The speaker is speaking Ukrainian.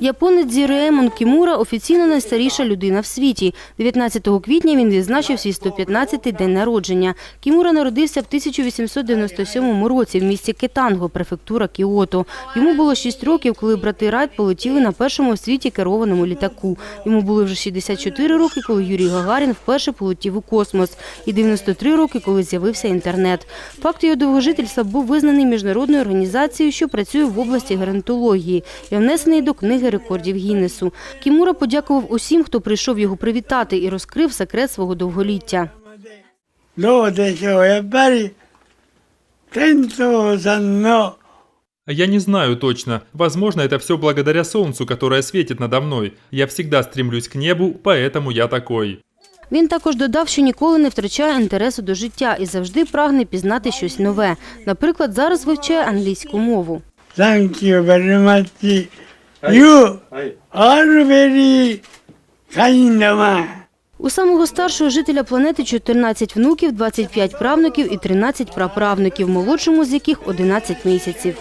Японець Зіреемон Кімура офіційно найстаріша людина в світі. 19 квітня він відзначив свій 115-й день народження. Кімура народився в 1897 році в місті Кетанго, префектура Кіото. Йому було 6 років, коли брати Райт полетіли на першому в світі керованому літаку. Йому було вже 64 роки, коли Юрій Гагарін вперше полетів у космос, і 93 роки, коли з'явився інтернет. Факт його довгожительства був визнаний міжнародною організацією, що працює в області геронтології, і внесений внесений до книги рекордів Гіннесу. Кімура подякував усім, хто прийшов його привітати і розкрив секрет свого довголіття. Я не знаю точно. Возможно, это все благодаря солнцу, которое светит надо мной. Я всегда стремлюсь к небу, поэтому я такой. Він також додав, що ніколи не втрачає інтересу до життя і завжди прагне пізнати щось нове. Наприклад, зараз вивчає англійську мову. Thank. You are very kind man. У самого старшого жителя планети 14 внуків, 25 правнуків і 13 праправнуків, молодшому з яких 11 місяців.